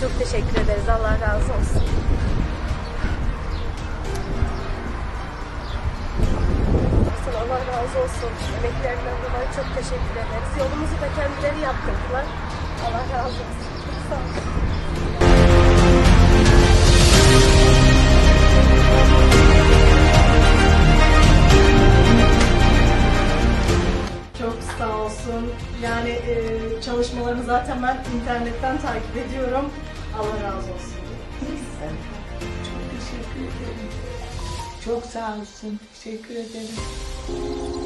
çok teşekkür ederiz. Allah razı olsun. Allah razı olsun. Emeklerinden dolayı çok teşekkür ederiz. Yolumuzu da kendileri yaptırdılar. Allah razı olsun. Sağ olun. Yani e, çalışmalarını zaten ben internetten takip ediyorum. Allah razı olsun. Çok teşekkür ederim. Çok sağ olsun. Teşekkür ederim.